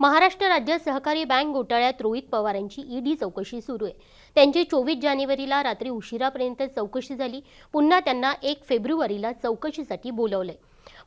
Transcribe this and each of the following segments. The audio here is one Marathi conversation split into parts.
महाराष्ट्र राज्य सहकारी बँक घोटाळ्यात रोहित पवार यांची ईडी चौकशी सुरू आहे. त्यांची चोवीस जानेवारीला रात्री उशिरापर्यंत चौकशी झाली. पुन्हा त्यांना एक फेब्रुवारीला चौकशीसाठी बोलवलंय.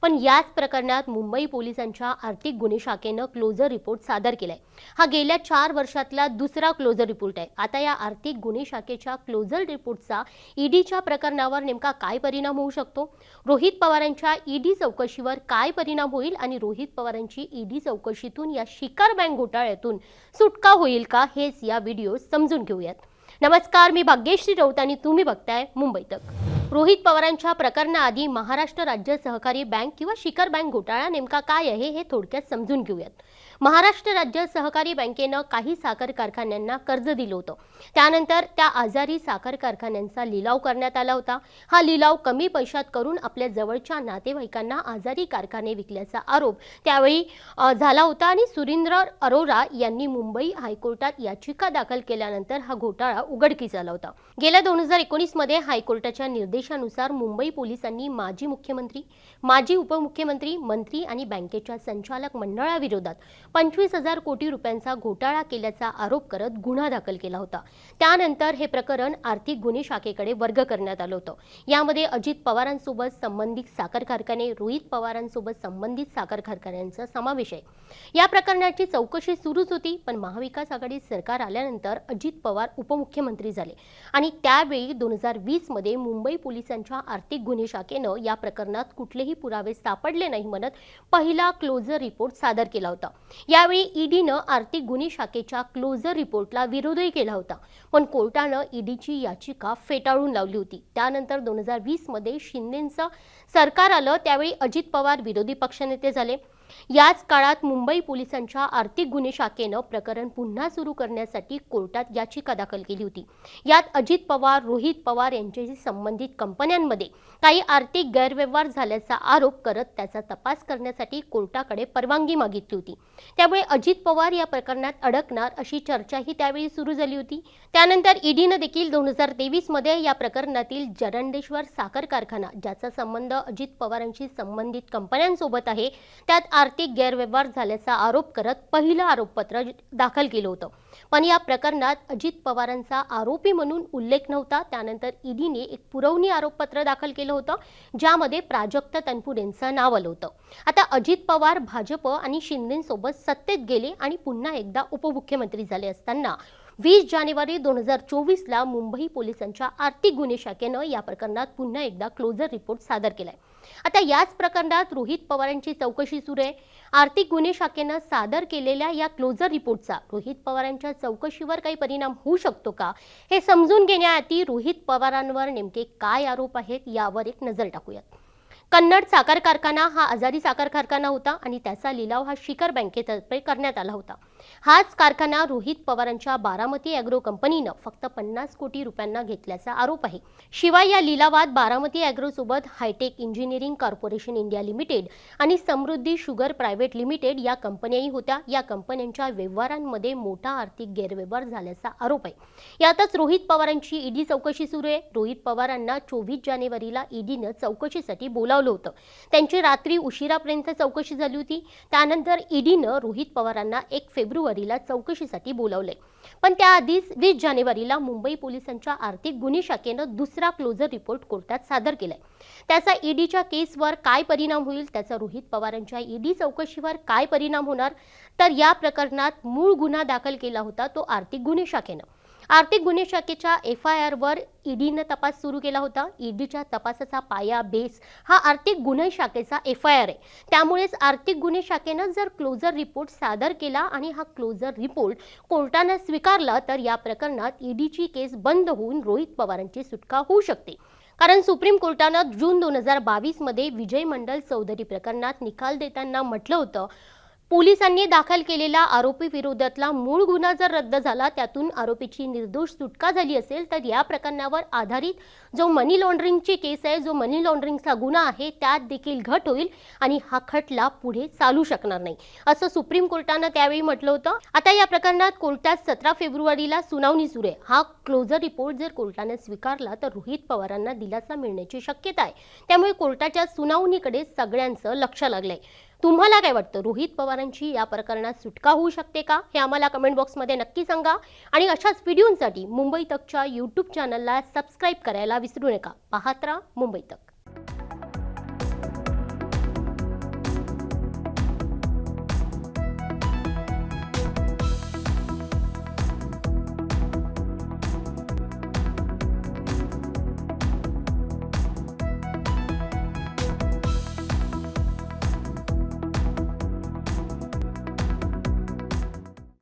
पण याच प्रकरणात मुंबई पोलिसांच्या आर्थिक गुन्हे शाखेनं क्लोजर रिपोर्ट सादर केलाय. हा गेल्या चार वर्षातला दुसरा क्लोजर रिपोर्ट आहे. आता या आर्थिक गुन्हे शाखेच्या क्लोजर रिपोर्टचा ईडीच्या प्रकरणावर नेमका काय परिणाम होऊ शकतो? रोहित पवारांच्या ईडी चौकशीवर काय परिणाम होईल आणि रोहित पवारांची ईडी चौकशीतून या शिकार बँक घोटाळ्यातून सुटका होईल का? हेच या व्हिडिओ समजून घेऊयात. नमस्कार मी भाग्यश्री राऊत आणि तुम्ही बघताय मुंबई तक. रोहित पवारांच्या प्रकरणाआधी महाराष्ट्र राज्य सहकारी बँक किंवा शिखर बँक घोटाळा नेमका काय आहे हे थोडक्यात समजून घेऊयात. महाराष्ट्र राज्य सहकारी बँकेनं काही साखर कारखान्यांना कर्ज दिलं होतं. त्यानंतर त्या आजारी साखर कारखान्यांचा लिलाव करण्यात आला होता. हा लिलाव कमी पैशात करून आपल्या जवळच्या नातेवाईकांना आजारी कारखाने विकल्याचा आरोप त्यावेळी झाला होता आणि सुरेंद्र अरोरा यांनी मुंबई हायकोर्टात याचिका दाखल केल्यानंतर हा घोटाळा उघडकीस आला होता. गेल्या दोन हजार एकोणीसमध्ये हायकोर्टाच्या निर्देश आदेशानुसार मुंबई पोलिसांनी माजी मुख्यमंत्री माजी उपमुख्यमंत्री मंत्री आणि बँकेच्या संचालक मंडळाविरोधात पंचवीस हजार कोटी रुपयांचा घोटाळा केल्याचा आरोप करत गुन्हा दाखल केला होता. त्यानंतर हे प्रकरण आर्थिक गुन्हे शाखेकडे वर्ग करण्यात आलं होतं. यामध्ये अजित पवारांसोबत संबंधित साखर कारखाने रोहित पवारांसोबत संबंधित साखर कारखान्यांचा समावेश आहे. या प्रकरणाची चौकशी सुरूच होती पण महाविकास आघाडी सरकार आल्यानंतर अजित पवार उपमुख्यमंत्री झाले. आणि त्यावेळी दोन हजार वीसमध्ये मुंबई पोलिसांच्या आर्थिक गुन्हे शाखेनं या प्रकरणात कुठलेही पुरावे सापडले नाही म्हणत पहिला क्लोजर रिपोर्ट सादर केला होता. यावेळी ईडीनं आर्थिक गुन्हे शाखेच्या क्लोजर रिपोर्टला विरोधही केला होता. पण कोर्टानं ईडीची याचिका फेटाळून लावली होती. त्यानंतर दोन हजार वीसमध्ये शिंदेंचं सरकार आलं त्यावेळी अजित पवार विरोधी पक्षनेते झाले. याच काळात मुंबई पोलिसांच्या आर्थिक गुन्हे शाखेनं प्रकरण पुन्हा सुरू करण्यासाठी कोर्टात याचिका दाखल केली होती. यात अजित पवार रोहित पवार यांच्याशी संबंधित कंपन्यांमध्ये काही आर्थिक गैरव्यवहार झाल्याचा आरोप करत त्याचा तपास करण्यासाठी कोर्टाकडे परवानगी मागितली होती. त्यामुळे अजित पवार या प्रकरणात अडकणार अशी चर्चाही त्यावेळी सुरू झाली होती. त्यानंतर ईडीनं देखील दोन हजार तेवीसमध्ये या प्रकरणातील जरंडेश्वर साखर कारखाना ज्याचा संबंध अजित पवारांशी संबंधित कंपन्यांसोबत आहे त्यात आर्थिक गैरव्यवहार झाल्याचा आरोप करत पहिलं आरोपपत्र दाखल केलं होतं. पण या प्रकरणात अजित पवारांचा आरोपी म्हणून उल्लेख नव्हता. त्यानंतर ईडीने एक पुरवणी आरोपपत्र दाखल केलं होतं ज्यामध्ये प्राजक्त तनपुरेंचं नाव आलं होतं. आता अजित पवार भाजप आणि शिंदेसोबत सत्तेत गेले आणि पुन्हा एकदा उपमुख्यमंत्री झाले असताना वीस जानेवारी दोन हजार चोवीसला मुंबई पोलिसांच्या आर्थिक गुन्हे शाखेनं या प्रकरणात पुन्हा एकदा क्लोजर रिपोर्ट सादर केलाय. आता याच प्रकरणात रोहित पवारांची चौकशी सुरू आहे. आर्थिक गुन्हे शाखेनं सादर केलेल्या या क्लोजर रिपोर्टचा रोहित पवारांच्या चौकशीवर काही परिणाम होऊ शकतो का? हे समजून घेण्याआधी रोहित पवारांवर नेमके काय आरोप आहेत यावर एक नजर टाकूयात. कन्नड साखर कारखाना हा आजारी साखर कारखाना होता आणि त्याचा लिलाव हा शिखर बँकेतर्फे करण्यात आला होता. हाच कारखाना रोहित पवारांच्या बारामती अॅग्रो कंपनीनं फक्त पन्नास कोटी रुपयांना घेतल्याचा आरोप आहे. शिवाय या लिलावात Baramati अॅग्रोसोबत hitech engineering corporation India limited आणि समृद्धी शुगर प्रायव्हेट लिमिटेड या कंपन्याही होत्या. या कंपन्यांच्या व्यवहारांमध्ये मोठा आर्थिक गैरव्यवहार झाल्याचा आरोप आहे. यातच रोहित पवारांची ईडी चौकशी सुरू आहे. रोहित पवारांना चोवीस जानेवारीला ईडीनं चौकशीसाठी बोलावलं होतं. त्यांची रात्री उशिरापर्यंत चौकशी झाली होती. त्यानंतर ईडीनं रोहित पवारांना एक फेब्रुवारीला चौकशीसाठी बोलावले. पण त्याआधीच वीस जानेवारीला मुंबई पोलिसांच्या आर्थिक गुन्हे शाखेनं दुसरा क्लोजर रिपोर्ट कोर्टात सादर केलाय. त्याचा ईडीच्या केसवर काय परिणाम होईल त्याचा रोहित पवारांच्या ईडी चौकशीवर काय परिणाम होणार तर या प्रकरणात मूळ गुन्हा दाखल केला होता तो आर्थिक गुन्हे शाखेनं. आर्थिक गुन्हे शाखेच्या एफ आय आरवर ईडीनं तपास सुरू केला होता. ईडीच्या तपासाचा पाया बेस हा आर्थिक गुन्हे शाखेचा एफ आय आर आहे. त्यामुळेच आर्थिक गुन्हे शाखेनं जर क्लोजर रिपोर्ट सादर केला आणि हा क्लोजर रिपोर्ट कोर्टानं स्वीकारला तर या प्रकरणात ईडीची केस बंद होऊन रोहित पवारांची सुटका होऊ शकते. कारण सुप्रीम कोर्टानं जून दोन हजार बावीसमध्ये विजय मंडल चौधरी प्रकरणात निकाल देताना म्हटलं होतं पोलिसांनी दाखल केलेला आरोपी विरोधातला मूळ गुन्हा जर रद्द झाला त्यातून आरोपीची निर्दोष सुटका झाली असेल तर या प्रकरणावर आधारित जो मनी लॉन्ड्रिंगची केस आहे जो मनी लॉन्ड्रिंगचा गुन्हा आहे त्यात देखील घट होईल आणि हा खटला पुढे चालू शकणार नाही. असं सुप्रीम कोर्टानं त्यावेळी म्हटलं होतं. आता या प्रकरणात कोर्टात सतरा फेब्रुवारीला सुनावणी सुरू आहे. हा क्लोजर रिपोर्ट जर कोर्टाने स्वीकारला तर रोहित पवारांना दिलासा मिळण्याची शक्यता आहे. त्यामुळे कोर्टाच्या सुनावणीकडे सगळ्यांचं लक्ष लागलंय. तुम्हाला काय वाटतं? रोहित पवारांची या प्रकरणात सुटका होऊ शकते का? हे आम्हाला कमेंट बॉक्समध्ये नक्की सांगा. आणि अशाच व्हिडिओंसाठी मुंबई तकच्या यूट्यूब चॅनलला सबस्क्राईब करायला विसरू नका. पाहत राहा मुंबई तक.